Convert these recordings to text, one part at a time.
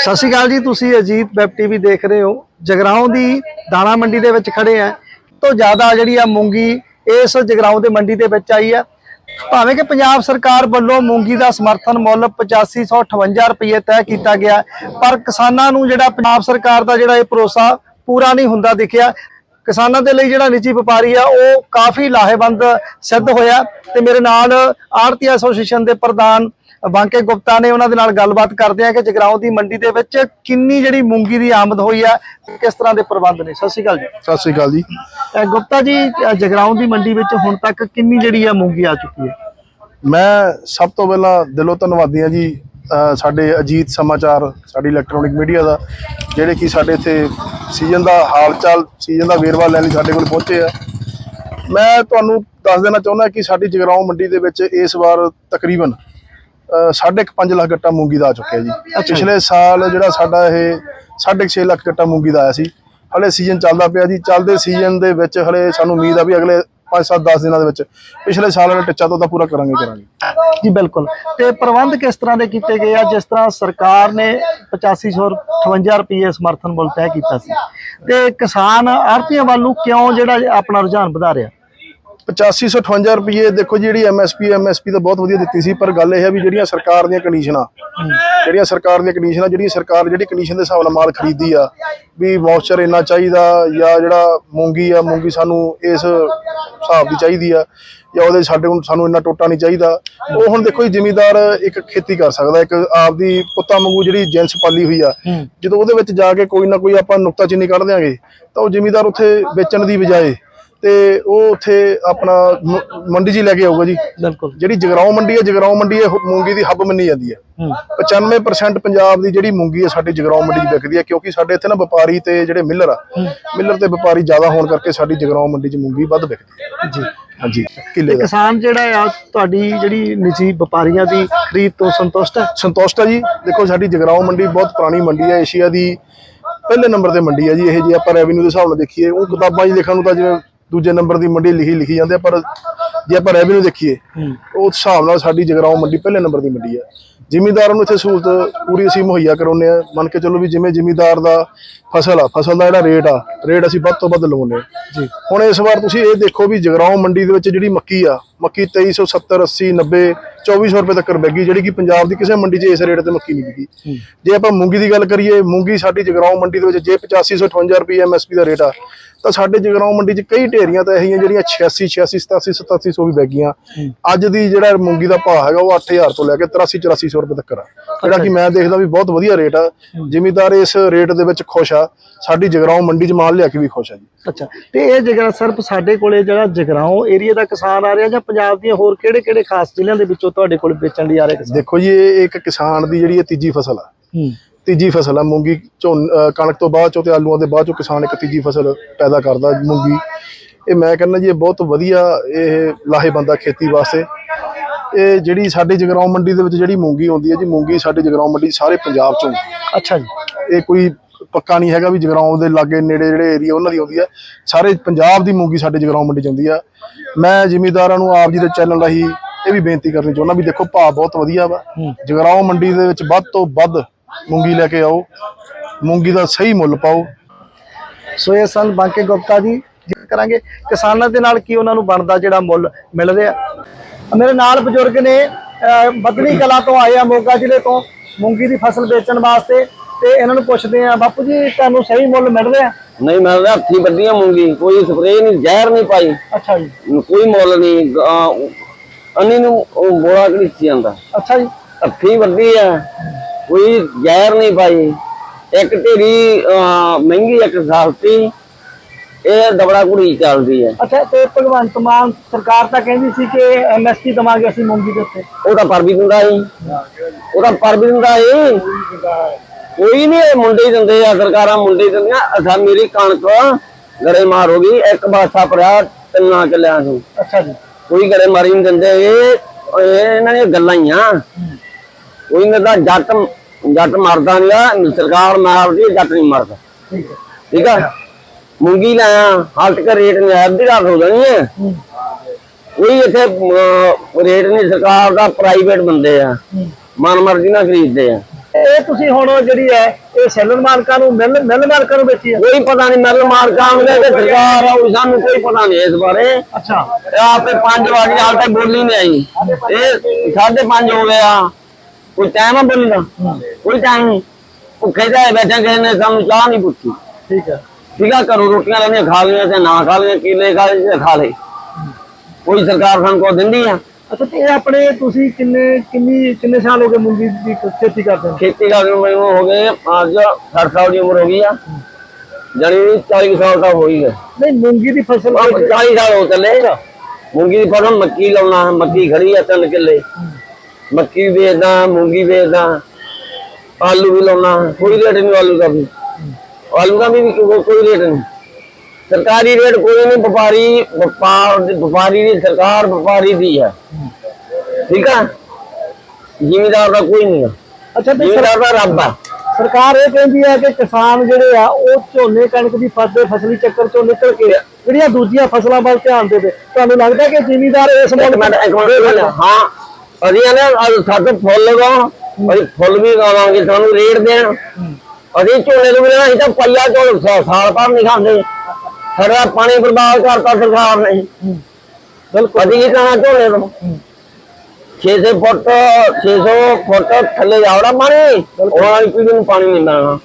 ਸਤਿ ਸ਼੍ਰੀ ਅਕਾਲ ਜੀ, ਤੁਸੀਂ ਅਜੀਤ ਵੈਬ ਟੀਵੀ ਦੇਖ ਰਹੇ ਹੋ। ਜਗਰਾਉਂ ਦੀ ਦਾਣਾ ਮੰਡੀ ਦੇ ਵਿੱਚ ਖੜੇ ਆ। ਤੋਂ ਜ਼ਿਆਦਾ ਜਿਹੜੀ ਆ ਮੂੰਗੀ, ਇਸ ਜਗਰਾਉਂ ਦੇ ਮੰਡੀ ਦੇ ਵਿੱਚ ਆਈ ਆ। ਭਾਵੇਂ ਕਿ ਪੰਜਾਬ ਸਰਕਾਰ ਵੱਲੋਂ ਮੂੰਗੀ ਦਾ ਸਮਰਥਨ ਮੁੱਲ 8558 ਰੁਪਏ ਤੈਅ ਕੀਤਾ ਗਿਆ, ਪਰ ਕਿਸਾਨਾਂ ਨੂੰ ਜਿਹੜਾ ਪੰਜਾਬ ਸਰਕਾਰ ਦਾ ਜਿਹੜਾ ਇਹ ਭਰੋਸਾ ਪੂਰਾ ਨਹੀਂ ਹੁੰਦਾ ਦਿਖਿਆ। ਕਿਸਾਨਾਂ ਦੇ ਲਈ ਜਿਹੜਾ ਨਿੱਜੀ ਵਪਾਰੀ ਆ, ਉਹ ਕਾਫੀ ਲਾਹੇਵੰਦ ਸਿੱਧ ਹੋਇਆ ਤੇ ਮੇਰੇ ਨਾਲ ਆੜਤੀ ਐਸੋਸੀਏਸ਼ਨ ਦੇ ਪ੍ਰਧਾਨ ਬਾਂਕੇ ਗੁਪਤਾ ਨੇ ਉਹਨਾਂ ਦੇ ਨਾਲ ਗੱਲਬਾਤ ਕਰਦੇ ਆ ਕਿ ਜਗਰਾਉਂ ਦੀ ਮੰਡੀ ਦੇ ਵਿੱਚ ਕਿੰਨੀ ਜਿਹੜੀ ਮੂੰਗੀ ਦੀ ਆਮਦ ਹੋਈ ਆ ਕਿਸ ਤਰ੍ਹਾਂ ਦੇ ਪ੍ਰਬੰਧ ਨੇ? ਸਤਿ ਸ਼੍ਰੀ ਅਕਾਲ ਜੀ। ਸਤਿ ਸ੍ਰੀ ਅਕਾਲ ਜੀ। ਗੁਪਤਾ ਜੀ ਜਗਰਾਉਂ ਦੀ ਮੰਡੀ ਵਿੱਚ ਹੁਣ ਤੱਕ ਕਿੰਨੀ ਜਿਹੜੀ ਆ ਮੂੰਗੀ ਆ ਚੁੱਕੀ ਹੈ? ਮੈਂ ਸਭ ਤੋਂ ਪਹਿਲਾਂ ਦਿਲੋਂ ਧੰਨਵਾਦੀ ਹਾਂ ਜੀ ਸਾਡੇ ਅਜੀਤ ਸਮਾਚਾਰ ਸਾਡੀ ਇਲੈਕਟ੍ਰੋਨਿਕ ਮੀਡੀਆ ਦਾ ਜਿਹੜੇ ਕਿ ਸਾਡੇ ਇੱਥੇ ਸੀਜ਼ਨ ਦਾ ਹਾਲ ਚਾਲ ਸੀਜ਼ਨ ਦਾ ਵੇਰਵਾ ਲੈਣ ਲਈ ਸਾਡੇ ਕੋਲ ਪਹੁੰਚੇ ਆ। ਮੈਂ ਤੁਹਾਨੂੰ ਦੱਸ ਦੇਣਾ ਚਾਹੁੰਦਾ ਕਿ ਸਾਡੀ ਜਗਰਾਉਂ ਮੰਡੀ ਦੇ ਵਿੱਚ ਇਸ ਵਾਰ ਤਕਰੀਬਨ ਅਹ ਸਾਢੇ ਕੁ ਪੰਜ ਲੱਖ ਗੱਟਾ ਮੂੰਗੀ ਦਾ ਆ ਚੁੱਕਿਆ ਜੀ। ਪਿਛਲੇ ਸਾਲ ਜਿਹੜਾ ਸਾਡਾ ਇਹ ਸਾਢੇ ਕੁ ਛੇ ਲੱਖ ਗੱਟਾ ਮੂੰਗੀ ਦਾ ਆਇਆ ਸੀ। ਹਲੇ ਸੀਜ਼ਨ ਚੱਲਦਾ ਪਿਆ ਜੀ। ਚੱਲਦੇ ਸੀਜ਼ਨ ਦੇ ਵਿੱਚ ਹਲੇ ਸਾਨੂੰ ਉਮੀਦ ਆ ਵੀ ਅਗਲੇ 5-7 10 ਦਿਨਾਂ ਦੇ ਵਿੱਚ ਪਿਛਲੇ ਸਾਲ ਵਾਲਾ ਟਿੱਚਾ ਤੋਂ ਤਾਂ ਪੂਰਾ ਕਰਾਂਗੇ ਕਰਾਂਗੇ। ਜੀ ਬਿਲਕੁਲ। ਤੇ ਪ੍ਰਬੰਧ ਕਿਸ ਤਰ੍ਹਾਂ ਦੇ ਕੀਤੇ ਗਏ ਆ? ਜਿਸ ਤਰ੍ਹਾਂ ਸਰਕਾਰ ਨੇ 8558 ਰੁਪਏ ਸਮਰਥਨ ਮੁੱਲ ਤੈਅ ਕੀਤਾ ਸੀ। ਤੇ ਕਿਸਾਨ ਆੜਤੀਆਂ ਵੱਲ ਨੂੰ ਕਿਉਂ ਜਿਹੜਾ ਆਪਣਾ ਰੁਝਾਨ ਵਧਾ ਰਿਹਾ? 8558 ਰੁਪਏ ਦੇਖੋ ਜਿਹੜੀ ਐਮਐਸਪੀ ਐਮਐਸਪੀ ਤਾਂ ਬਹੁਤ ਵਧੀਆ ਦਿੱਤੀ ਸੀ, ਪਰ ਗੱਲ ਇਹ ਹੈ ਵੀ ਜਿਹੜੀਆਂ ਸਰਕਾਰ ਦੀਆਂ ਕੰਡੀਸ਼ਨਾਂ ਜਿਹੜੀਆਂ ਸਰਕਾਰ ਦੀਆਂ ਕੰਡੀਸ਼ਨਾਂ ਜਿਹੜੀ ਸਰਕਾਰ ਜਿਹੜੀ ਕੰਡੀਸ਼ਨ ਦੇ ਹਿਸਾਬ ਨਾਲ ਮਾਲ ਖਰੀਦੀ ਆ, ਵੀ ਮੌਇਸਚਰ ਇੰਨਾ ਚਾਹੀਦਾ ਜਾਂ ਜਿਹੜਾ ਮੂੰਗੀ ਆ, ਮੂੰਗੀ ਸਾਨੂੰ ਇਸ ਹਿਸਾਬ ਦੀ ਚਾਹੀਦੀ ਆ, ਜਾਂ ਉਹਦੇ ਸਾਡੇ ਹੁਣ ਸਾਨੂੰ ਇੰਨਾ ਟੋਟਾ ਨਹੀਂ ਚਾਹੀਦਾ। ਉਹ ਹੁਣ ਦੇਖੋ ਜੀ ਜ਼ਿਮੀਦਾਰ ਇੱਕ ਖੇਤੀ ਕਰ ਸਕਦਾ, ਇੱਕ ਆਪਦੀ ਪੁੱਤਾਂ ਵਾਂਗੂ ਜਿਹੜੀ ਜਿੰਸ ਪਾਲੀ ਹੋਈ ਆ, ਜਦੋਂ ਉਹਦੇ ਵਿੱਚ ਜਾ ਕੇ ਕੋਈ ਨਾ ਕੋਈ ਆਪਾਂ ਨੁਕਤਾਚੀਨੀ ਕੱਢ ਦਿਆਂਗੇ, ਤਾਂ ਉਹ ਜ਼ਿਮੀਦਾਰ ਉੱਥੇ ਵੇਚਣ ਦੀ ਬਜਾਏ ਤੇ ਉਹ ਉੱਥੇ ਆਪਣਾ ਮੰਡੀ ਹੀ ਲੈ ਕੇ ਆਊਗਾ ਜੀ। ਬਿਲਕੁਲ। ਜਿਹੜੀ ਜਗਰਾਉਂ ਮੰਡੀ ਹੈ ਜਗਰਾਉਂ ਮੰਡੀ ਇਹ ਮੂੰਗੀ ਦੀ ਹੱਬ ਮੰਨੀ ਜਾਂਦੀ ਹੈ। 95% ਪੰਜਾਬ ਦੀ ਜਿਹੜੀ ਮੂੰਗੀ ਹੈ ਸਾਡੀ ਜਗਰਾਉਂ ਮੰਡੀ 'ਚ ਵਿਕਦੀ ਹੈ ਕਿਉਂਕਿ ਸਾਡੇ ਇੱਥੇ ਨਾ ਵਪਾਰੀ ਤੇ ਜਿਹੜੇ ਮਿੱਲਰ ਆ ਮਿੱਲਰ ਤੇ ਵਪਾਰੀ ਜ਼ਿਆਦਾ ਹੋਣ ਕਰਕੇ ਸਾਡੀ ਜਗਰਾਉਂ ਮੰਡੀ 'ਚ ਮੂੰਗੀ ਵੱਧ ਵਿਕਦੀ ਹੈ। ਜੀ। ਹਾਂਜੀ ਕਿੱਲੇ ਦਾ। ਕਿਸਾਨ ਜਿਹੜਾ ਆ ਤੁਹਾਡੀ ਜਿਹੜੀ ਨਿੱਜੀ ਵਪਾਰੀਆਂ ਦੀ ਖਰੀਦ ਤੋਂ ਸੰਤੁਸ਼ਟ ਹੈ? ਸੰਤੋਸ਼ਟ ਹੈ ਜੀ। ਦੇਖੋ ਸਾਡੀ ਜਗਰਾਉਂ ਮੰਡੀ ਬਹੁਤ ਪੁਰਾਣੀ ਮੰਡੀ ਹੈ ਏਸ਼ੀਆ ਦੀ ਪਹਿਲੇ ਨੰਬਰ ਤੇ ਮੰਡੀ ਹੈ ਜੀ ਇਹ ਜੇ ਆਪਾਂ ਰੈਵਨਿਊ ਦੇ ਹਿਸਾਬ ਨਾਲ ਦੇਖੀਏ ਉਹ ਕਿਤਾਬਾਂ 'ਚ ਲਿਖਣ ਨੂੰ ਤਾਂ ਜਿਵੇਂ ਦੂਜੇ ਨੰਬਰ ਦੀ ਮੰਡੀ ਲਿਖੀ ਲਿਖੀ ਜਾਂਦੇ ਆ ਪਰ ਜੇ ਆਪਾਂ ਰੈਵਨਿਊ ਦੇਖੀਏ ਉਸ ਹਿਸਾਬ ਨਾਲ ਸਾਡੀ ਜਗਰਾਉਂ ਮੰਡੀ ਪਹਿਲੇ ਨੰਬਰ ਦੀ ਮੰਡੀ ਹੈ ਜ਼ਿਮੀਂਦਾਰਾਂ ਨੂੰ ਇੱਥੇ ਸਹੂਲਤ ਪੂਰੀ ਅਸੀਂ ਮੁਹੱਈਆ ਕਰਾਉਂਦੇ ਆ। ਮੰਨ ਕੇ ਚੱਲੋ ਵੀ ਜਿਵੇਂ ਜ਼ਿਮੀਂਦਾਰ ਦਾ ਫਸਲ ਆ ਫਸਲ ਦਾ ਜਿਹੜਾ ਰੇਟ ਆ ਰੇਟ ਅਸੀਂ ਵੱਧ ਤੋਂ ਵੱਧ ਲਵਾਉਂਦੇ ਆ। ਜੀ। ਹੁਣ ਇਸ ਵਾਰ ਤੁਸੀਂ ਇਹ ਦੇਖੋ ਵੀ ਜਗਰਾਉਂ ਮੰਡੀ ਦੇ ਵਿੱਚ ਜਿਹੜੀ ਮੱਕੀ ਆ ਮੱਕੀ 2370 80 90 2400 ਰੁਪਏ ਤੱਕ ਵਿਕੀ ਜਿਹੜੀ ਕਿ ਪੰਜਾਬ ਦੀ ਕਿਸੇ ਮੰਡੀ 'ਚ ਇਸ ਰੇਟ ਤੇ ਮੱਕੀ ਨਹੀਂ ਵਿਕੀ। ਜੇ ਆਪਾਂ ਮੂੰਗੀ ਦੀ ਗੱਲ ਕਰੀਏ ਮੂੰਗੀ ਸਾਡੀ ਜਗਰਾਉਂ ਮੰਡੀ ਦੇ ਵਿੱਚ ਜੇ 8558 ਰੁਪਏ ਐਮਐਸਪੀ ਦਾ ਰੇਟ ਆ ਤਾਂ ਸਾਡੇ ਜਗਰਾਉਂ ਮੰਡੀ 'ਚ ਕਈ ਢੇਰੀਆਂ ਤਾਂ ਇਹੀਆਂ ਜਿਹੜੀਆਂ 86 86 87 8700 ਵੀ ਵਿਕੀਆਂ ਅੱਜ ਦੀ ਜਿਹੜਾ ਮੂੰਗੀ ਦਾ ਭਾਅ ਹੈਗਾ ਉਹ 8000 ਤੋਂ ਲੈ ਕੇ 83 8400 ਰੁਪਏ ਤੱਕ ਆ। ਜਿਹੜਾ ਕਿ ਮੈਂ ਦੇਖਦਾ ਵੀ ਬਹੁਤ ਵਧੀਆ ਰੇਟ ਆ। ਜ਼ਿਮੀਦਾਰ ਇਸ ਰੇਟ ਦੇ ਵਿੱਚ ਖੁਸ਼ ਆ। ਸਾਡੀ ਜਗਰਾਉਂ ਮੰਡੀ 'ਚ ਮਾਲ ਲਿਆ ਕੇ ਵੀ ਖੁਸ਼ ਆ ਜੀ। ਅੱਛਾ। ਤੇ ਇਹ ਜਗਰਾ ਸਿਰਫ ਸਾਡੇ ਕੋਲੇ ਜਿਹੜਾ ਜਗਰਾਉਂ ਏਰੀਆ ਦਾ ਕਿਸਾਨ ਆ ਰਿਹਾ ਜਾਂ ਪੰਜਾਬ ਦੀਆਂ ਹੋਰ ਕਿਹੜੇ ਕਿਹੜੇ ਖਾਸ ਜ਼ਿਲ੍ਹਿਆਂ ਦੇ ਵਿੱਚੋਂ ਤੁਹਾਡੇ ਕੋਲ ਵੇਚਣ ਲਈ ਆ ਰਹੇ ਕਿਸਾਨ? ਦੇਖੋ ਜੀ ਇਹ ਇੱਕ ਕਿਸਾਨ ਦੀ ਜਿਹੜੀ ਇਹ ਤੀਜੀ ਫਸਲ ਆ। ਹੂੰ। ਤੀਜੀ ਫਸਲ ਆ ਮੂੰਗੀ ਕਣਕ ਤੋਂ ਬਾਅਦ ਚੋਂ ਤੇ ਆਲੂਆਂ ਦੇ ਬਾਅਦ ਚੋਂ ਕਿਸਾਨ ਇੱਕ ਤੀਜੀ ਫਸਲ ਪੈਦਾ ਕਰਦਾ ਮੂੰਗੀ। ਇਹ ਮੈਂ ਕਹਿੰਦਾ ਜੀ ਇਹ ਬਹੁਤ ਵਧੀਆ ਇਹ ਲਾਹੇਬੰਦ ਖੇਤੀ ਵਾਸਤੇ। ਇਹ ਜਿਹੜੀ ਸਾਡੇ ਜਗਰਾਉਂ ਮੰਡੀ ਦੇ ਵਿੱਚ ਜਿਹੜੀ ਮੂੰਗੀ ਆਉਂਦੀ ਹੈ ਜੀ ਮੂੰਗੀ ਸਾਡੇ ਜਗਰਾਉਂ ਮੰਡੀ ਸਾਰੇ ਪੰਜਾਬ ਚੋਂ। ਅੱਛਾ ਜੀ। ਇਹ ਕੋਈ ਪੱਕਾ ਨਹੀਂ ਹੈਗਾ ਵੀ ਜਗਰਾਉਂ ਦੇ ਲਾਗੇ ਨੇੜੇ ਜਿਹੜੇ ਏਰੀਆ ਉਹਨਾਂ ਦੀ ਆਉਂਦੀ ਹੈ ਸਾਰੇ ਪੰਜਾਬ ਦੀ ਮੂੰਗੀ ਸਾਡੇ ਜਗਰਾਉਂ ਮੰਡੀ ਆਉਂਦੀ ਆ। ਮੈਂ ਜ਼ਿਮੀਂਦਾਰਾਂ ਨੂੰ ਆਪ ਜੀ ਦੇ ਚੈਨਲ ਰਾਹੀਂ ਇਹ ਵੀ ਬੇਨਤੀ ਕਰਨੀ ਚਾਹੁੰਦਾ ਵੀ ਦੇਖੋ ਭਾਅ ਬਹੁਤ ਵਧੀਆ ਵਾ। ਜਗਰਾਉਂ ਮੰਡੀ ਦੇ ਵਿੱਚ ਵੱਧ ਤੋਂ ਵੱਧ ਮੂੰਗੀ ਲੈ ਕੇ ਆਓ। ਮੂੰਗੀ ਦਾ ਸਹੀ ਮੁੱਲ ਪਾਓ। ਸੋ ਇਹ ਸਨ ਬਾਂਕੇ ਗੁਪਤਾ ਜੀ ਜ਼ਿਕਰ ਕਰਾਂਗੇ ਕਿਸਾਨਾਂ ਦੇ ਨਾਲ ਕੀ ਉਹਨਾਂ ਨੂੰ ਬਣਦਾ ਜਿਹੜਾ ਮੁੱਲ ਮਿਲ ਰਿਹਾ? ਮੇਰੇ ਨਾਲ ਬਜ਼ੁਰਗ ਨੇ ਬਦਨੀ ਕਲਾ ਤੋਂ ਆਏ ਆ ਮੋਗਾ ਜ਼ਿਲ੍ਹੇ ਤੋਂ ਮੂੰਗੀ ਦੀ ਫਸਲ ਵੇਚਣ ਵਾਸਤੇ ਤੇ ਇਹਨਾਂ ਨੂੰ ਪੁੱਛਦੇ ਆ ਬਾਪੂ ਜੀ ਤੁਹਾਨੂੰ ਸਹੀ ਮੁੱਲ ਮਿਲ ਰਿਹਾ? ਨਹੀਂ ਮਿਲ ਰਿਹਾ ਹੱਥੀ ਵੱਡੀਆਂ ਮੂੰਗੀ ਕੋਈ ਸਪਰੇਅ ਨਹੀਂ ਜ਼ਹਿਰ ਨਹੀਂ ਪਾਈ। ਅੱਛਾ ਜੀ। ਕੋਈ ਮੁੱਲ ਨਹੀਂ ਅੰਨੀ ਨੂੰ ਉਹ ਬੋਲਾ ਘੜੀਸੀ ਜਾਂਦਾ? ਅੱਛਾ ਜੀ। ਹੱਥੀ ਵੱਡੀ ਆ ਕੋਈ ਜ਼ਹਿਰ ਨਹੀਂ ਪਾਈ। ਇੱਕ ਢੇਰੀ ਮਹਿੰਗੀ ਇੱਕ ਸਸਤੀ ਇਹ ਦਬੜਾ ਕੁੜੀ ਚੱਲਦੀ ਹੈ ਅੱਛਾ ਤੇ ਭਗਵੰਤ ਮਾਨ ਸਰਕਾਰ ਤਾਂ ਕਹਿੰਦੀ ਸੀ ਕਿ ਐਮਐਸਪੀ ਦਵਾਂਗੇ ਅਸੀਂ ਮੂੰਗੀ ਦੇ ਉੱਤੇ। ਉਹਦਾ ਪਰ ਵੀ ਦਿੰਦਾ ਹੀ। ਉਹਦਾ ਪਰ ਵੀ ਦਿੰਦਾ ਹੀ। ਕੋਈ ਨਹੀਂ ਇਹ ਮੁੰਡੇ ਹੀ ਦਿੰਦੇ ਆ ਸਰਕਾਰਾਂ ਮੁੰਡੇ ਹੀ ਦਿੰਦੀਆਂ। ਅਸਾਂ ਮੇਰੀ ਕਣਕ ਗੜੇ ਮਾਰ ਹੋ ਗਈ। ਇੱਕ ਬਾਸਾ ਭਰਿਆ ਤਿੰਨਾਂ ਚੱਲਿਆ ਸੀ ਅੱਛਾ ਜੀ। ਕੋਈ ਗੜੇ ਮਾਰੀ ਨਹੀਂ ਦਿੰਦੇ, ਇਹ ਇਹ ਇਹਨਾਂ ਦੀਆਂ ਗੱਲਾਂ ਹੀ ਆ। ਕੋਈ ਨਾ ਤਾਂ ਜੱਟ ਜੱਟ ਮਰਦਾ ਨਹੀਂ ਸਰਕਾਰ ਮਾਰਦੀ ਜੱਟ ਨਹੀਂ ਮਰਦਾ। ਠੀਕ ਆ? ਮੂੰਗੀ ਲਾਇਆ ਹਾਲਤ ਕੇ ਰੇਟ ਨੇ ਅੱਧੀ ਰਾਤ ਹੋ ਜਾਣੀ ਹੈ ਕੋਈ ਇੱਥੇ ਰੇਟ ਨਹੀਂ ਸਰਕਾਰ ਦਾ ਪ੍ਰਾਈਵੇਟ ਬੰਦੇ ਆ। ਮਨ ਮਰਜ਼ੀ ਨਾਲ ਖਰੀਦਦੇ ਆ। ਇਹ ਤੁਸੀਂ ਹੁਣ ਜਿਹੜੀ ਹੈ ਇਹ ਸੈਲਰ ਮਾਲਕਾਂ ਨੂੰ ਮਿਲ ਮਿਲ ਮਾਲਕਾਂ ਨੂੰ ਵੇਚੀ ਹੈ ਕੋਈ ਪਤਾ ਨਹੀਂ ਮੈਲ ਮਾਰ ਕਾਂਗਲੇ ਤੇ ਸਰਕਾਰ ਆ ਉਹ ਸਾਨੂੰ ਕੋਈ ਪਤਾ ਨਹੀਂ ਇਸ ਬਾਰੇ। ਅੱਛਾ। ਆਪੇ 5 ਵਜੇ ਹਾਲ ਤੱਕ ਬੋਲੀ ਨਹੀਂ ਆਈ। ਇਹ 5:30 ਹੋ ਗਿਆ ਕੋਈ ਟਾਈਮ ਆ ਬੋਲੀ ਦਾ? ਕੋਈ ਟਾਈਮ ਨਹੀਂ। ਭੁੱਖੇ ਜਾਏ ਬੈਠੇ ਕਿਸੇ ਨੇ ਸਾਨੂੰ ਚਾਹ ਨਹੀਂ ਪੁੱਛੀ। ਠੀਕ ਹੈ। ਠੀਕ ਆ ਘਰੋਂ ਰੋਟੀਆਂ ਲੈਣੀਆਂ ਖਾ ਲਈਆਂ ਤੇ ਨਾ ਖਾ ਲਈਆਂ ਕੀਲੇ ਖਾ ਤੇ ਖਾ ਲਏ। ਕੋਈ ਸਰਕਾਰ ਸਾਨੂੰ ਕੋ ਦਿੰਦੀ ਆ? ਅੱਛਾ ਤੇ ਇਹ ਆਪਣੇ ਤੁਸੀਂ ਕਿੰਨੇ ਕਿੰਨੀ ਕਿੰਨੇ ਸਾਲ ਹੋ ਗਏ ਮੂੰਗੀ ਦੀ ਖੇਤੀ ਕਰਦੇ ਹੋ? ਖੇਤੀ ਨੂੰ ਮੈਨੂੰ ਹੋ ਗਏ ਅੱਜ 60 ਸਾਲ ਦੀ ਉਮਰ ਹੋ ਗਈ ਆ। ਜਾਨੀ 40 ਸਾਲ ਦਾ ਹੋ ਹੀ ਨਹੀਂ ਮੂੰਗੀ ਦੀ ਫਸਲ ਆਹ 40 ਸਾਲ ਹੋ ਚੱਲੇ ਮੂੰਗੀ ਦੀ ਫਸਲ ਮੱਕੀ ਲਾਉਣਾ ਮੱਕੀ ਖੜੀ ਆ ਤਿੰਨ ਕਿੱਲੇ। ਮੱਕੀ ਵੀ ਵੇਚਦਾ ਮੂੰਗੀ ਵੇਚਦਾ ਆਲੂ ਵੀ ਲਾਉਣਾ ਕੋਈ ਰੇਟ ਨਹੀਂ ਆਲੂ ਦਾ ਵੀ। ਆਲੂ ਦਾ ਵੀ ਕੋਈ ਕੋਈ ਰੇਟ ਨਹੀਂ। ਸਰਕਾਰੀ ਰੇਟ ਕੋਈ ਨਹੀਂ ਵਪਾਰੀ ਵਪਾਰ ਵਪਾਰੀ ਦੀ ਸਰਕਾਰ ਵਪਾਰੀ ਦੀ ਹੈ। ਠੀਕ ਆ? ਜ਼ਿਮੀਦਾਰ ਦਾ ਕੋਈ ਨਹੀਂ ਅੱਛਾ ਤੇ ਜ਼ਿਮੀਦਾਰ ਦਾ ਰੱਬ ਆ ਸਰਕਾਰ ਇਹ ਕਹਿੰਦੀ ਹੈ ਕਿ ਕਿਸਾਨ ਜਿਹੜੇ ਆ ਉਹ ਝੋਨੇ ਕਣਕ ਦੀ ਫਸਲ ਫਸਲੀ ਚੱਕਰ ਚੋਂ ਨਿਕਲ ਕੇ ਜਿਹੜੀਆਂ ਦੂਜੀਆਂ ਫਸਲਾਂ ਵੱਲ ਧਿਆਨ ਦੇਵੇ ਤੁਹਾਨੂੰ ਲੱਗਦਾ ਕਿ ਜ਼ਿਮੀਦਾਰ ਇਸ ਮੁੱਲ ਹਾਂ ਅਸੀਂ ਨੇ ਸਾਡੇ ਫੁੱਲ ਲਗਾਓ ਅਸੀਂ ਫੁੱਲ ਵੀ ਲਗਾਵਾਂਗੇ ਸਾਨੂੰ ਰੇਟ ਦੇਣ। ਅਸੀਂ ਝੋਨੇ ਤੋਂ ਬਿਨਾਂ ਅਸੀਂ ਤਾਂ ਪੱਲਾ ਝੋਲ ਸਾਲ ਭਰ ਨਹੀਂ ਖਾਂਦੇ। ਸਾਡਾ ਪਾਣੀ ਬਰਬਾਦ ਕਰਤਾ ਸਰਕਾਰ ਨੇ। ਬਿਲਕੁਲ। ਅਸੀਂ ਕੀ ਕਹਾਂ ਝੋਨੇ ਤੋਂ। 600 ਫੁੱਟ 600 ਫੁੱਟ ਥੱਲੇ ਜਾਵੜਾ ਪਾਣੀ। ਉਹਨਾਂ ਦੀ ਪੀੜੀ ਨੂੰ ਪਾਣੀ ਨਹੀਂ ਮਿਲਣਾ।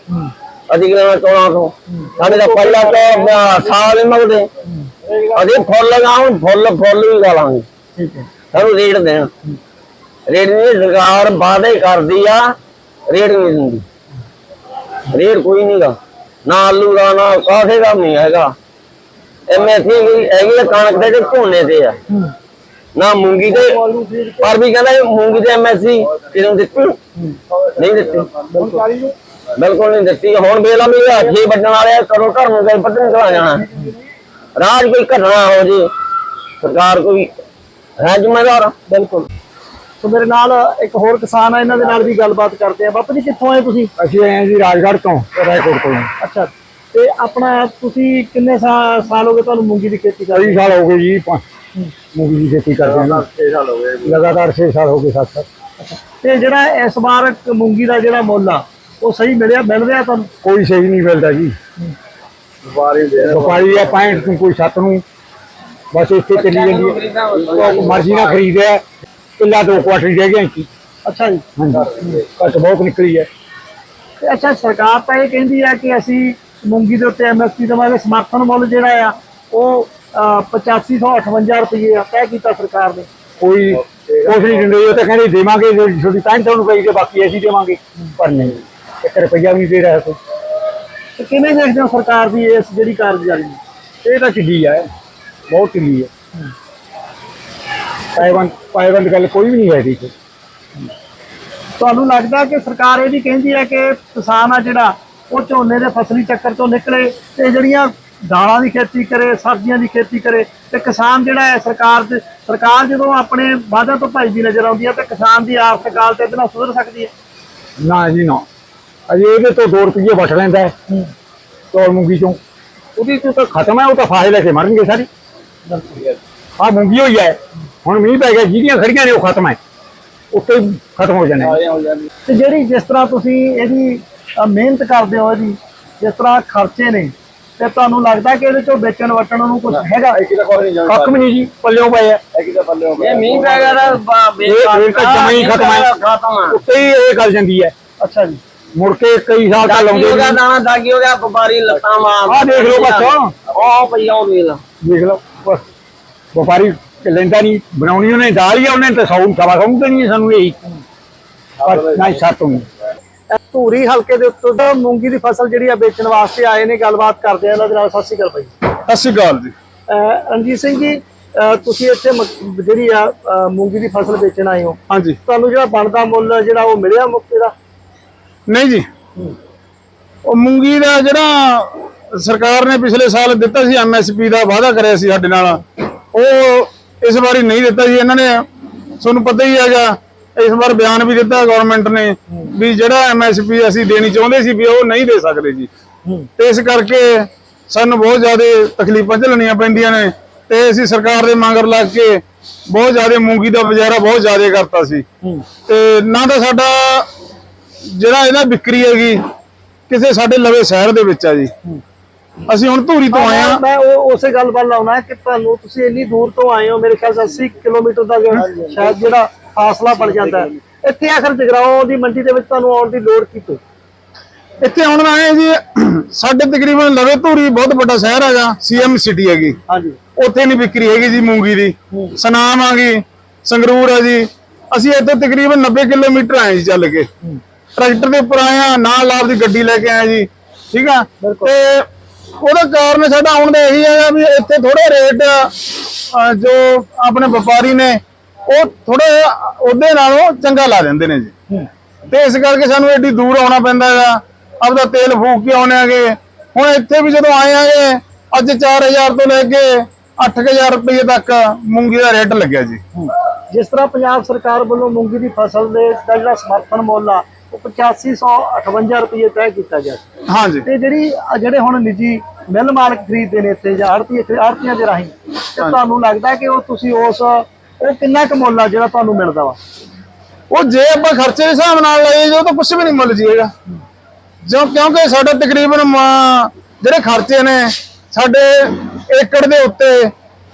ਅਸੀਂ ਕਿਹਨਾਂ ਚੋਣਾ ਤੋਂ। ਸਾਡੇ ਦਾ ਪੱਲਾ ਤੋਂ ਸਾਲ ਨਹੀਂ ਮੰਗਦੇ। ਅਸੀਂ ਫੁੱਲ ਲਗਾਉਂ ਫੁੱਲ ਫੁੱਲ ਵੀ ਲਾ ਲਾਂਗੇ। ਠੀਕ ਹੈ। ਸਾਨੂੰ ਰੇਟ ਦੇਣ। ਰੇਟ ਨਹੀਂ ਸਰਕਾਰ ਵਾਅਦੇ ਕਰਦੀ ਆ ਰੇਟ ਨਹੀਂ ਦਿੰਦੀ। ਰੇਟ ਕੋਈ ਨਹੀਂਗਾ ਨਾ ਆਲੂ ਦਾ ਨਾ ਕਾਸੇ ਦਾ ਨਹੀਂ ਹੈਗਾ। ਐਮਐਸਪੀ ਹੈਗੀ ਆ ਕਣਕ ਦੇ ਤੇ ਝੋਨੇ ਤੇ ਆ। ਨਾ ਮੂੰਗੀ ਤੇ ਪਰ ਵੀ ਕਹਿੰਦਾ ਇਹ ਮੂੰਗੀ ਤੇ ਐਮਐਸਪੀ ਕਿਹਨੂੰ ਦਿੱਤੀ? ਨਹੀਂ ਦਿੱਤੀ। ਬਿਲਕੁਲ ਨਹੀਂ ਦਿੱਤੀ। ਹੁਣ ਵੇਲਾ ਵੀ ਹੱਥੇ ਵੱਢਣ ਵਾਲੇ ਆ, ਕਰੋ ਘਰ ਨੂੰ ਗਏ ਪੱਟਣ ਚਲਾ ਜਾਣਾ? ਰਾਜ ਕੋਈ ਘਟਨਾ ਹੋ ਜੇ ਸਰਕਾਰ ਕੋਈ ਹੈ ਜ਼ਿੰਮੇਵਾਰ? ਬਿਲਕੁਲ। ਸੋ ਮੇਰੇ ਨਾਲ ਇੱਕ ਹੋਰ ਕਿਸਾਨ ਆ ਇਹਨਾਂ ਦੇ ਨਾਲ ਵੀ ਗੱਲਬਾਤ ਕਰਦੇ ਆ। ਬਾਪੂ ਜੀ ਕਿੱਥੋਂ ਆਏ ਤੁਸੀਂ? ਅਸੀਂ ਆਏ ਹਾਂ ਜੀ ਰਾਜਗੜ੍ਹ ਤੋਂ ਰਾਏਕੋਟ ਤੋਂ। ਅੱਛਾ। ਤੇ ਆਪਣਾ ਤੁਸੀਂ ਕਿੰਨੇ ਸਾ- ਸਾਲ ਹੋ ਗਏ ਤੁਹਾਨੂੰ ਮੂੰਗੀ ਦੀ ਖੇਤੀ ਕਰਦੇ ਕਈ ਸਾਲ ਹੋ ਗਏ ਜੀ ਪ- ਮੂੰਗੀ ਦੀ ਖੇਤੀ ਕਰਦੇ ਹਾਂ 6 ਸਾਲ ਹੋ ਗਏ ਲਗਾਤਾਰ 6 ਸਾਲ ਹੋ ਗਏ ਸੱਤ ਸਾਲ। ਤੇ ਜਿਹੜਾ ਇਸ ਵਾਰ ਕ- ਮੂੰਗੀ ਦਾ ਜਿਹੜਾ ਮੁੱਲ ਆ ਉਹ ਸਹੀ ਮਿਲਿਆ ਮਿਲ ਰਿਹਾ ਤੁਹਾਨੂੰ? ਕੋਈ ਸਹੀ ਨਹੀਂ ਮਿਲਦਾ ਜੀ। ਵਪਾਰੀ ਆ 65 ਨੂੰ ਕੋਈ 7 ਨੂੰ। ਬਸ ਇੱਥੇ ਚੱਲੀ ਜਾਂਦੀ ਹੈ ਉਹ ਮਰਜ਼ੀ ਨਾਲ ਖਰੀਦਿਆ ਕਿੱਲਾ ਦੋ ਕੁਆਟਰ ਰਹਿ ਗਿਆ ਜੀ। ਅੱਛਾ ਜੀ। ਹਾਂਜੀ। ਘੱਟ ਬਹੁਤ ਨਿਕਲੀ ਹੈ। ਤੇ ਅੱਛਾ ਸਰਕਾਰ ਤਾਂ ਇਹ ਕਹਿੰਦੀ ਆ ਕਿ ਅਸੀਂ ਮੂੰਗੀ ਦੇ ਉੱਤੇ ਐਮਐਸਪੀ ਦੇਵਾਂਗੇ ਸਮਰਥਨ ਮੁੱਲ ਜਿਹੜਾ ਆ ਉਹ ਅਹ, 8558 ਰੁਪਏ ਆ ਤੈਅ ਕੀਤਾ ਸਰਕਾਰ ਨੇ। ਕੋਈ ਕੁਛ ਨਹੀਂ ਦਿੰਦੇ ਉਹ ਤਾਂ ਕਹਿੰਦੇ ਦੇਵਾਂਗੇ ਜਿਹੜੀ ਛੋਟੀ ਤਾਂ ਤੁਹਾਨੂੰ ਪਈ ਤੇ ਬਾਕੀ ਅਸੀਂ ਦੇਵਾਂਗੇ। ਪਰ ਨਹੀਂ ਇੱਕ ਰੁਪਈਆ ਵੀ ਦੇ ਰਿਹਾ ਕੋਈ। ਤੇ ਕਿਵੇਂ ਦੇਖਦੇ ਹੋ ਸਰਕਾਰ ਦੀ ਇਸ ਜਿਹੜੀ ਕਾਰਗੁਜ਼ਾਰੀ ਨੂੰ? ਇਹ ਤਾਂ ਢਿੱਲੀ ਹੈ ਬਹੁਤ ਢਿੱਲੀ ਹੈ ਪਾਇਬੰਦ ਪਾਇਬੰਦ ਗੱਲ ਕੋਈ ਵੀ ਨਹੀਂ ਹੈ। ਤੁਹਾਨੂੰ ਲੱਗਦਾ ਕਿ ਸਰਕਾਰ ਇਹ ਵੀ ਕਹਿੰਦੀ ਹੈ ਕਿ ਕਿਸਾਨ ਆ ਜਿਹੜਾ ਉਹ ਝੋਨੇ ਦੇ ਫਸਲੀ ਚੱਕਰ ਤੋਂ ਨਿਕਲੇ ਤੇ ਜਿਹੜੀਆਂ ਦਾਲਾਂ ਦੀ ਖੇਤੀ ਕਰੇ ਸਬਜ਼ੀਆਂ ਦੀ ਖੇਤੀ ਕਰੇ ਤੇ ਕਿਸਾਨ ਜਿਹੜਾ ਹੈ ਸਰਕਾਰ ਦੇ ਸਰਕਾਰ ਜਦੋਂ ਆਪਣੇ ਵਾਅਦਿਆਂ ਤੋਂ ਭੱਜਦੀ ਨਜ਼ਰ ਆਉਂਦੀ ਹੈ ਤੇ ਕਿਸਾਨ ਦੀ ਆਰਥਿਕ ਹਾਲਤ ਇਹਦੇ ਨਾਲ ਸੁਧਰ ਸਕਦੀ ਹੈ। ਨਾ ਜੀ ਨਾ। ਅਜੇ ਇਹਦੇ ਤੋਂ 2 ਰੁਪਏ ਵਟ ਲੈਂਦਾ ਹੈ। ਚੌਲ ਮੂੰਗੀ ਚੋਂ। ਉਹਦੀ ਤੋਂ ਤਾਂ ਖਤਮ ਹੈ ਉਹ ਤਾਂ ਫਾਇਦੇ ਲੈ ਕੇ ਮਰਨਗੇ ਸਾਰੀ। ਆ ਮੂੰਗੀ ਹੋਈ ਹੈ। ਹੁਣ ਮੀਂਹ ਪੈ ਗਿਆ ਜਿਹਦੀਆਂ ਖੜੀਆਂ ਨੇ ਉਹ ਖਤਮ ਹੈ। ਉੱਤੇ ਹੀ ਖਤਮ ਹੋ ਜਾਣੇ। ਤੇ ਜਿਹੜੀ ਜਿਸ ਤਰ੍ਹਾਂ ਤੁਸੀਂ ਇਹਦੀ ਮਿਹਨਤ ਕਰਦੇ ਹੋ ਇਹਦੀ ਜਿਸ ਤਰ੍ਹਾਂ ਖਰਚੇ ਨੇ ਤੇ ਤੁਹਾਨੂੰ ਲੱਗਦਾ ਕਿ ਇਹਦੇ ਚੋਂ ਵੇਚਣ ਵਟਣ ਨੂੰ ਕੁਝ ਹੈਗਾ? ਕੱਖ ਵੀ ਨਹੀਂ ਜੀ ਪੱਲਿਓਂ ਪਏ ਹੈ ਇਹ ਮੀਂਹ ਪੈ ਗਿਆ ਤਾਂ ਬ- ਇਹ ਇਹ ਤਾਂ ਜਮਾਂ ਹੀ ਖਤਮ ਹੈ ਖਤਮ ਹੈ ਉੱਤੇ ਹੀ ਇਹ ਗੱਲ ਜਾਂਦੀ ਹੈ। ਅੱਛਾ ਜੀ। ਮੁੜ ਕੇ ਕਈ ਸਾਲ ਤੱਕ ਦਾਗੀ ਲਾਉਂਦੇ ਨਹੀਂ। ਦਾਣਾ ਦਾਗੀ ਹੋ ਗਿਆ ਵਪਾਰੀ ਲੱਤਾਂ ਮਾਰ ਆਹ ਦੇਖ ਲਓ ਬੱਚੋ। ਉਹ ਪਈ ਉਹ ਵੇਖ ਲਓ ਦੇਖ ਲਓ ਬਸ। ਵਪਾਰੀ ਲੈਂਦਾ ਨਹੀਂ ਬਣਾਉਣੀ ਉਹਨੇ ਦਾਲ ਹੀ ਆ, ਉਹਨੇ ਤਾਂ ਸੌ ਸਵਾ ਸੌ ਦੇਣੀ ਸਾਨੂੰ ਇਹੀ। ਪਰ ਨਾ ਸੱਤ ਇਹ ਧੂਰੀ ਹਲਕੇ ਦੇ ਉੱਤੋਂ ਮੂੰਗੀ ਦੀ ਫਸਲ ਜਿਹੜੀ ਆ ਵੇਚਣ ਵਾਸਤੇ ਆਏ ਨੇ ਗੱਲਬਾਤ ਕਰਦੇ ਆ। ਇਹਨਾਂ ਦੇ ਨਾਲ ਸਤਿ ਸ਼੍ਰੀ ਅਕਾਲ ਭਾਈ ਸਤਿ ਸ਼੍ਰੀ ਅਕਾਲ ਜੀ। ਰਣਜੀਤ ਸਿੰਘ ਜੀ ਤੁਸੀਂ ਇੱਥੇ ਜਿਹੜੀ ਆ ਮੂੰਗੀ ਦੀ ਫਸਲ ਵੇਚਣ ਆਏ ਹੋ। ਹਾਂਜੀ। ਤੁਹਾਨੂੰ ਜਿਹੜਾ ਬਣਦਾ ਮੁੱਲ ਜਿਹੜਾ ਉਹ ਮਿਲਿਆ ਮੁਕਤੇ ਦਾ? ਨਹੀਂ ਜੀ। ਉਹ ਮੂੰਗੀ ਦਾ ਜਿਹੜਾ ਸਰਕਾਰ ਨੇ ਪਿਛਲੇ ਸਾਲ ਦਿੱਤਾ ਸੀ ਐਮਐਸਪੀ ਦਾ ਵਾਅਦਾ ਕਰਿਆ ਸੀ ਸਾਡੇ ਨਾਲ। ਉਹ ਇਸ ਵਾਰੀ ਨਹੀਂ ਦਿੱਤਾ ਜੀ। ਇਹਨਾਂ ਨੇ ਤੁਹਾਨੂੰ ਪਤਾ ਹੀ ਹੈਗਾ ਇਸ ਵਾਰ ਬਿਆਨ ਵੀ ਦਿੱਤਾ ਗਵਰਨਮੈਂਟ ਨੇ ਵੀ ਜਿਹੜਾ ਐਮਐਸਪੀ ਅਸੀਂ ਦੇਣੀ ਚਾਹੁੰਦੇ ਸੀ ਵੀ ਉਹ ਨਹੀਂ ਦੇ ਸਕਦੇ ਜੀ। ਤੇ ਇਸ ਕਰਕੇ ਸਾਨੂੰ ਬਹੁਤ ਜ਼ਿਆਦਾ ਤਕਲੀਫਾਂ ਝੱਲਣੀਆਂ ਪੈਂਦੀਆਂ ਨੇ ਤੇ ਅਸੀਂ ਸਰਕਾਰ ਦੇ ਮੰਗਰ ਲੱਗ ਕੇ ਬਹੁਤ ਜ਼ਿਆਦਾ ਮੂੰਗੀ ਦਾ ਬਾਜ਼ਾਰਾ ਬਹੁਤ ਜ਼ਿਆਦਾ ਕਰਤਾ ਸੀ। ਤੇ ਨਾ ਤਾਂ ਸਾਡਾ ਜਿਹੜਾ ਇਹਦਾ ਵਿਕਰੀ ਹੈਗੀ ਕਿਸੇ ਸਾਡੇ ਲਵੇ ਸ਼ਹਿਰ ਦੇ ਵਿੱਚ ਆ ਜੀ। ਅਸੀਂ ਹੁਣ ਧੂਰੀ ਤੋਂ ਆਏ ਆ ਮੈਂ ਉਹ ਉਸੇ ਗੱਲ ਵੱਲ ਆਉਣਾ ਕਿ ਤੁਹਾਨੂੰ ਤੁਸੀਂ ਇੰਨੀ ਦੂਰ ਤੋਂ ਆਏ ਹੋ ਮੇਰੇ ਖਿਆਲ 'ਚ 80 ਕਿਲੋਮੀਟਰ ਦਾ ਸ਼ਾਇਦ ਜਿਹੜਾ ਫਾਸਲਾ ਬਣ ਜਾਂਦਾ ਹੈ। ਇੱਥੇ ਆਖਰ ਜਗਰਾਉਂ ਦੀ ਮੰਡੀ ਦੇ ਵਿੱਚ ਤੁਹਾਨੂੰ ਆਉਣ ਦੀ ਲੋੜ ਕੀ ਪਈ ਇੱਥੇ ਹੁਣ ਆਏ ਜੀ ਸਾਡੇ ਤਕਰੀਬਨ ਲਵੇ ਧੂਰੀ ਬਹੁਤ ਵੱਡਾ ਸ਼ਹਿਰ ਹੈਗਾ ਸੀਐਮ ਸਿਟੀ ਹੈਗੀ। ਹਾਂਜੀ। ਉੱਥੇ ਨਹੀਂ ਵਿਕਰੀ ਹੈਗੀ ਜੀ ਮੂੰਗੀ ਦੀ। ਸਨਾਮ ਆ ਗਈ ਸੰਗਰੂਰ ਆ ਜੀ। ਅਸੀਂ ਇੱਥੇ ਤਕਰੀਬਨ 90 ਕਿਲੋਮੀਟਰ ਆਏ ਜੀ ਚੱਲ ਕੇ। ਟਰੈਕਟਰ ਦੇ ਉੱਪਰ ਆਏ ਆ ਨਾਲ ਆਪ ਦੀ ਗੱਡੀ ਲੈ ਕੇ ਆਏ ਜੀ। ਠੀਕ ਆ? ਤੇ ਉਹਦਾ ਕਾਰਨ ਸਾਡਾ ਆਉਣ ਦਾ ਇਹੀ ਹੈਗਾ ਵੀ ਇੱਥੇ ਥੋੜੇ ਰੇਟ ਜੋ ਆਪਣੇ ਵਪਾਰੀ ਨੇ ਉਹ ਥੋੜੇ ਉਹਦੇ ਨਾਲੋਂ ਚੰਗਾ ਲਾ ਦਿੰਦੇ ਨੇ ਜੀ। ਤੇ ਇਸ ਕਰਕੇ ਸਾਨੂੰ ਏਡੀ ਦੂਰ ਆਉਣਾ ਪੈਂਦਾ ਹੈਗਾ। ਆਪਦਾ ਤੇਲ ਫੂਕ ਕੇ ਆਉਣੇ ਆਗੇ ਹੁਣ ਇੱਥੇ ਵੀ ਜਦੋਂ ਆਏ ਆਗੇ ਅੱਜ 4000 ਤੋਂ ਲੈ ਕੇ 8000 ਰੁਪਏ ਤੱਕ ਮੂੰਗੀ ਦਾ ਰੇਟ ਲੱਗਿਆ ਜੀ। ਜਿਸ ਤਰ੍ਹਾਂ ਪੰਜਾਬ ਸਰਕਾਰ ਵੱਲੋਂ ਮੂੰਗੀ ਦੀ ਫਸਲ ਦੇ ਦਾ ਜਿਹੜਾ ਸਮਰਥਨ ਮੁੱਲ ਆ ਉਹ 8558 ਰੁਪਏ ਤੈਅ ਕੀਤਾ ਗਿਆ ਸੀ। ਹਾਂਜੀ ਤੇ ਜਿਹੜੀ ਜਿਹੜੇ ਹੁਣ ਨਿੱਜੀ ਮਿਲ ਮਾਲਕ ਖਰੀਦਦੇ ਨੇ ਇੱਥੇ ਜਾਂ ਆੜਤੀ ਆੜਤੀਆਂ ਦੇ ਰਾਹੀਂ ਤੁਹਾਨੂੰ ਲੱਗਦਾ ਕਿ ਉਹ ਤੁਸੀਂ ਉਸ ਉਹ ਕਿੰਨਾ ਕੁ ਮੁੱਲ ਆ ਜਿਹੜਾ ਤੁਹਾਨੂੰ ਮਿਲਦਾ ਵਾ? ਉਹ ਜੇ ਆਪਾਂ ਖਰਚੇ ਦੇ ਹਿਸਾਬ ਨਾਲ ਲਾਈਏ ਜੋ ਤਾਂ ਕੁਝ ਵੀ ਨਹੀਂ ਮੁੱਲ ਜੀ ਜੋ ਕਿਉਂਕਿ ਸਾਡਾ ਤਕਰੀਬਨ ਜਿਹੜੇ ਖਰਚੇ ਨੇ ਸਾਡੇ ਏਕੜ ਦੇ ਉੱਤੇ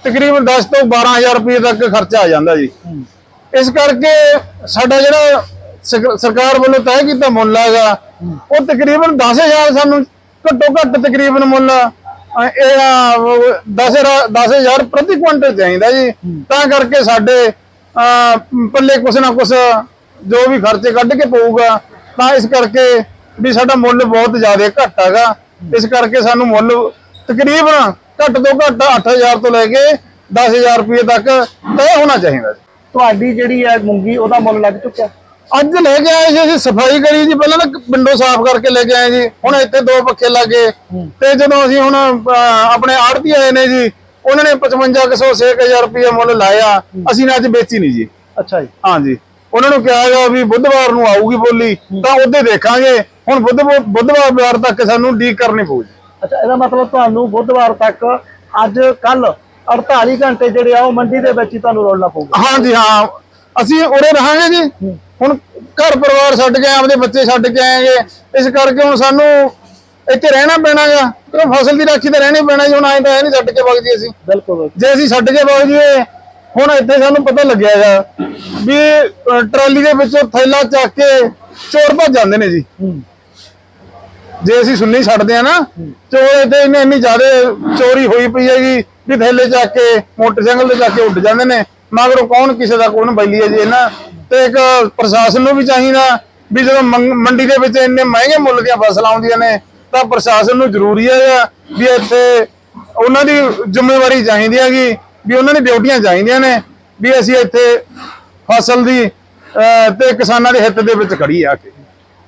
ਤਕਰੀਬਨ 10 ਤੋਂ 12000 ਰੁਪਏ ਤੱਕ ਖਰਚਾ ਆ ਜਾਂਦਾ ਜੀ। ਇਸ ਕਰਕੇ ਸਾਡਾ ਜਿਹੜਾ ਸਰਕਾਰ ਵੱਲੋਂ ਤੈਅ ਕੀਤਾ ਮੁੱਲ ਹੈਗਾ, ਉਹ ਤਕਰੀਬਨ 10000 ਸਾਨੂੰ ਘੱਟੋ ਘੱਟ ਤਕਰੀਬਨ ਮੁੱਲ ਇਹ 10000 10000 ਪ੍ਰਤੀ ਕੁਇੰਟਲ ਚਾਹੀਦਾ ਜੀ। ਤਾਂ ਕਰਕੇ ਸਾਡੇ ਪੱਲੇ ਕੁਛ ਨਾ ਕੁਛ ਜੋ ਵੀ ਖਰਚੇ ਕੱਢ ਕੇ ਪਊਗਾ ਤਾਂ ਇਸ ਕਰਕੇ ਵੀ ਸਾਡਾ ਮੁੱਲ ਬਹੁਤ ਜ਼ਿਆਦਾ ਘੱਟ ਹੈਗਾ। ਇਸ ਕਰਕੇ ਸਾਨੂੰ ਮੁੱਲ ਤਕਰੀਬਨ ਘੱਟ ਤੋਂ ਘੱਟ 8000 ਤੋਂ ਲੈ ਕੇ 10000 ਰੁਪਏ ਤੱਕ ਤੈਅ ਹੋਣਾ ਚਾਹੀਦਾ ਜੀ। ਤੁਹਾਡੀ ਜਿਹੜੀ ਹੈ ਮੂੰਗੀ ਉਹਦਾ ਮੁੱਲ ਲੱਗ ਚੁੱਕਿਆ? ਅੱਜ ਲੈ ਕੇ ਆਏ ਸੀ ਅਸੀਂ ਸਫ਼ਾਈ ਕਰੀ ਜੀ ਪਹਿਲਾਂ ਤਾਂ ਵਿੰਡੋ ਸਾਫ਼ ਕਰਕੇ ਲੈ ਕੇ ਆਏ ਜੀ। ਹੁਣ ਇੱਥੇ ਦੋ ਪੱਖੇ ਲੱਗੇ ਤੇ ਜਦੋਂ ਅਸੀਂ ਹੁਣ ਆਪਣੇ ਆੜਤੀ ਆਏ ਨੇ ਜੀ ਉਹਨਾਂ ਨੇ 5500 6000 ਰੁਪਏ ਮੁੱਲ ਲਾਇਆ। ਅਸੀਂ ਨੇ ਅੱਜ ਵੇਚੀ ਨਹੀਂ ਜੀ। ਅੱਛਾ ਜੀ। ਹਾਂ ਜੀ। ਉਹਨਾਂ ਨੂੰ ਕਿਹਾ ਗਿਆ ਵੀ ਬੁੱਧਵਾਰ ਨੂੰ ਆਊਗੀ ਬੋਲੀ ਤਾਂ ਉਹਦੇ ਦੇਖਾਂਗੇ। ਹੁਣ ਬੁੱਧ ਬੁੱਧਵਾਰ ਬਾਜ਼ਾਰ ਤੱਕ ਸਾਨੂੰ ਡੀਕ ਕਰਨੀ ਪਊ ਜੀ। ਅੱਛਾ ਇਹਦਾ ਮਤਲਬ ਤੁਹਾਨੂੰ ਬੁੱਧਵਾਰ ਤੱਕ ਅੱਜ ਕੱਲ 48 ਘੰਟੇ ਜਿਹੜੇ ਆ ਉਹ ਮੰਡੀ ਦੇ ਵਿੱਚ ਹੀ ਤੁਹਾਨੂੰ ਰੋਲਣਾ ਪਊਗਾ। ਹਾਂ ਜੀ ਹਾਂ। ਅਸੀਂ ਉਰੇ ਰਹਾਂਗੇ ਜੀ। ਹੁਣ ਘਰ ਪਰਿਵਾਰ ਛੱਡ ਕੇ ਆਪਦੇ ਬੱਚੇ ਛੱਡ ਕੇ ਆਏਗੇ ਇਸ ਕਰਕੇ ਹੁਣ ਸਾਨੂੰ ਇੱਥੇ ਰਹਿਣਾ ਪੈਣਾਗਾ ਕਿਉਂ ਫਸਲ ਦੀ ਰਾਖੀ ਤਾਂ ਰਹਿਣੀ ਪੈਣਾ ਜੀ ਹੁਣ ਆਏ ਤਾਂ ਇਹ ਨਹੀਂ ਛੱਡ ਕੇ ਵਗ ਜੀ ਅਸੀਂ। ਬਿਲਕੁਲ ਜੇ ਅਸੀਂ ਛੱਡ ਕੇ ਵਗ ਜੀਏ ਹੁਣ ਇੱਥੇ ਸਾਨੂੰ ਪਤਾ ਲੱਗਿਆ ਹੈਗਾ ਵੀ ਟਰਾਲੀ ਦੇ ਵਿੱਚੋਂ ਥੈਲਾ ਚੱਕ ਕੇ ਚੋਰ ਭੱਜ ਜਾਂਦੇ ਨੇ ਜੀ। ਜੇ ਅਸੀਂ ਸੁੰਨੀ ਛੱਡਦੇ ਆ ਨਾ ਚੋਰ ਇੱਥੇ ਇੰਨੇ ਇੰਨੀ ਜ਼ਿਆਦਾ ਚੋਰੀ ਹੋਈ ਪਈ ਹੈਗੀ ਵੀ ਥੈਲੇ ਚੱਕ ਕੇ ਮੋਟਰਸਾਈਕਲ ਤੇ ਚੱਕ ਕੇ ਉੱਡ ਜਾਂਦੇ ਨੇ। ਮਗਰੋਂ ਕੌਣ ਕਿਸੇ ਦਾ, ਕੌਣ ਬੈਲੀ ਹੈ ਜੀ ਇਹਨਾਂ ਤੇ ਇੱਕ ਪ੍ਰਸ਼ਾਸਨ ਨੂੰ ਵੀ ਚਾਹੀਦਾ ਵੀ ਜਦੋਂ ਮੰਗ- ਮੰਡੀ ਦੇ ਵਿੱਚ ਇੰਨੇ ਮਹਿੰਗੇ ਮੁੱਲ ਦੀਆਂ ਫਸਲਾਂ ਆਉਂਦੀਆਂ ਨੇ, ਤਾਂ ਪ੍ਰਸ਼ਾਸਨ ਨੂੰ ਜ਼ਰੂਰੀ ਹੈ ਵੀ ਇੱਥੇ ਉਹਨਾਂ ਦੀ ਜ਼ਿੰਮੇਵਾਰੀ ਚਾਹੀਦੀ ਹੈਗੀ ਵੀ ਉਹਨਾਂ ਦੀ ਡਿਊਟੀਆਂ ਚਾਹੀਦੀਆਂ ਨੇ, ਵੀ ਅਸੀਂ ਇੱਥੇ ਫਸਲ ਦੀ ਤੇ ਕਿਸਾਨਾਂ ਦੇ ਹਿੱਤ ਦੇ ਵਿੱਚ ਖੜੀ ਆ ਕੇ।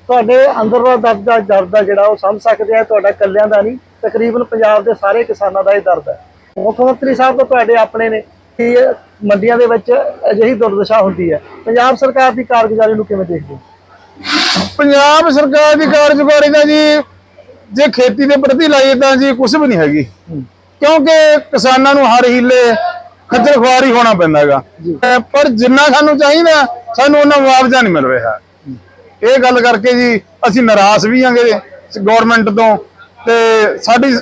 ਤੁਹਾਡੇ ਅੰਦਰਲਾ ਦਰਦ ਦਾ ਦਰਦ ਆ ਜਿਹੜਾ, ਉਹ ਸਮਝ ਸਕਦੇ ਆ, ਤੁਹਾਡਾ ਕੱਲਿਆਂ ਦਾ ਨਹੀਂ। ਤਕਰੀਬਨ ਪੰਜਾਬ ਦੇ ਸਾਰੇ ਕਿਸਾਨਾਂ ਦਾ ਇਹ ਦਰਦ ਹੈ। ਮੁੱਖ ਮੰਤਰੀ ਸਾਹਿਬ ਤਾਂ ਤੁਹਾਡੇ ਆਪਣੇ ਨੇ। ਇਹ ਮੰਡੀਆਂ ਦੇ ਵਿੱਚ ਅਜਿਹੀ ਦੁਰਦਸ਼ਾ ਹੁੰਦੀ ਹੈ। ਪੰਜਾਬ ਸਰਕਾਰ ਦੀ ਕਾਰਗੁਜ਼ਾਰੀ ਨੂੰ ਕਿਵੇਂ ਦੇਖਦੇ ਪੰਜਾਬ ਸਰਕਾਰ ਦੀ ਕਾਰਜਕਾਰੀ ਦਾ ਜੀ ਜੇ ਖੇਤੀ ਦੇ ਪ੍ਰਤੀ ਲਾਈਏ ਤਾਂ ਜੀ ਕੁਝ ਵੀ ਨਹੀਂ ਹੈਗੀ। ਕਿਉਂਕਿ ਕਿਸਾਨਾਂ ਨੂੰ ਹਰ ਹੀਲੇ ਖੱਜਲ ਖੁਆਰੀ ਹੋਣਾ ਪੈਂਦਾ ਹੈਗਾ। ਅਹ ਪਰ ਜਿੰਨਾ ਸਾਨੂੰ ਚਾਹੀਦਾ ਸਾਨੂੰ ਉਹਨਾਂ ਮੁਆਵਜ਼ਾ ਨਹੀਂ ਮਿਲ ਰਿਹਾ। ਇਹ ਗੱਲ ਕਰਕੇ ਜੀ ਅਸੀਂ ਨਾਰਾਜ਼ ਵੀ ਹਾਂਗੇ ਗਵਰਨਮੈਂਟ ਤੋਂ ਤੇ ਸਾਡੀ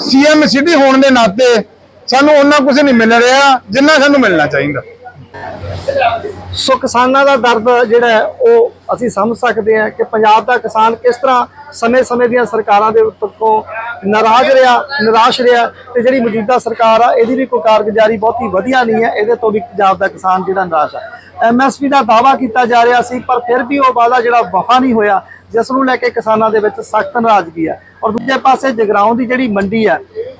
ਸੀਐਮ ਸਿਟੀ ਹੋਣ ਦੇ ਨਾਤੇ ਸਾਨੂੰ ਉਹਨਾਂ ਕੁਝ ਨਹੀਂ ਮਿਲ ਰਿਹਾ ਜਿੰਨਾ ਸਾਨੂੰ ਮਿਲਣਾ ਚਾਹੀਦਾ। ਸੋ ਕਿਸਾਨਾਂ ਦਾ ਦਰਦ ਜਿਹੜਾ ਹੈ, ਉਹ ਅਸੀਂ ਸਮਝ ਸਕਦੇ ਹਾਂ ਕਿ ਪੰਜਾਬ ਦਾ ਕਿਸਾਨ ਕਿਸ ਤਰ੍ਹਾਂ ਸਮੇਂ-ਸਮੇਂ ਦੀਆਂ ਸਰਕਾਰਾਂ ਦੇ ਉੱਤੋਂ ਨਾਰਾਜ਼ ਰਿਹਾ, ਨਿਰਾਸ਼ ਰਿਹਾ ਤੇ ਜਿਹੜੀ ਮੌਜੂਦਾ ਸਰਕਾਰ ਆ, ਇਹਦੀ ਵੀ ਕੋਈ ਕਾਰਗੁਜ਼ਾਰੀ ਬਹੁਤੀ ਵਧੀਆ ਨਹੀਂ ਹੈ, ਇਹਦੇ ਤੋਂ ਵੀ ਪੰਜਾਬ ਦਾ ਕਿਸਾਨ ਜਿਹੜਾ ਨਿਰਾਸ਼ ਆ। ਐਮਐਸਪੀ ਦਾ ਦਾਵਾ ਕੀਤਾ ਜਾ ਰਿਹਾ ਸੀ, ਪਰ ਫਿਰ ਵੀ ਉਹ ਵਾਅਦਾ ਜਿਹੜਾ ਵਫਾ ਨਹੀਂ ਹੋਇਆ, ਜਿਸ ਨੂੰ ਲੈ ਕੇ ਕਿਸਾਨਾਂ ਦੇ ਵਿੱਚ ਸਖਤ ਨਾਰਾਜ਼ਗੀ ਹੈ ਔਰ ਦੂਜੇ ਪਾਸੇ ਜਗਰਾਉਂ ਦੀ ਜਿਹੜੀ ਮੰਡੀ ਹੈ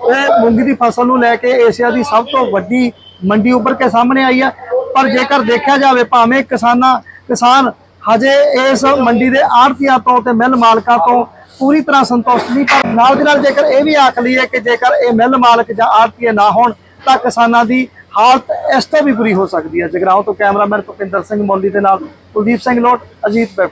ਇਹ ਮੂੰਗੀ ਦੀ ਫਸਲ ਨੂੰ ਲੈ ਕੇ ਏਸ਼ੀਆ ਦੀ ਸਭ ਤੋਂ ਵੱਡੀ ਮੰਡੀ ਉੱਪਰ ਕੇ ਸਾਹਮਣੇ ਆਈ ਹੈ। ਪਰ ਜੇਕਰ ਦੇਖਿਆ ਜਾਵੇ, ਭਾਵੇਂ ਕਿਸਾਨਾਂ ਕਿਸਾਨ ਹਜੇ ਇਸ ਮੰਡੀ ਦੇ ਆੜਤੀਆਂ ਤੋਂ ਤੇ ਮਿੱਲ ਮਾਲਕਾਂ ਤੋਂ ਪੂਰੀ ਤਰ੍ਹਾਂ ਸੰਤੁਸ਼ਟ ਨਹੀਂ, ਪਰ ਨਾਲ ਦੀ ਨਾਲ ਜੇਕਰ ਇਹ ਵੀ ਆਖ ਲਈਏ ਕਿ ਜੇਕਰ ਇਹ ਮਿੱਲ ਮਾਲਕ ਜਾਂ ਆੜਤੀਏ ਨਾ ਹੋਣ, ਤਾਂ ਕਿਸਾਨਾਂ ਦੀ ਹਾਲਤ ਇਸ ਤੋਂ ਵੀ ਬੁਰੀ ਹੋ ਸਕਦੀ ਹੈ। ਜਗਰਾਉਂ ਤੋਂ ਕੈਮਰਾਮੈਨ ਭੁਪਿੰਦਰ ਸਿੰਘ ਮੌਲੀ ਦੇ ਨਾਲ ਕੁਲਦੀਪ ਸਿੰਘ ਲੋਟ, ਅਜੀਤ ਵੈਬ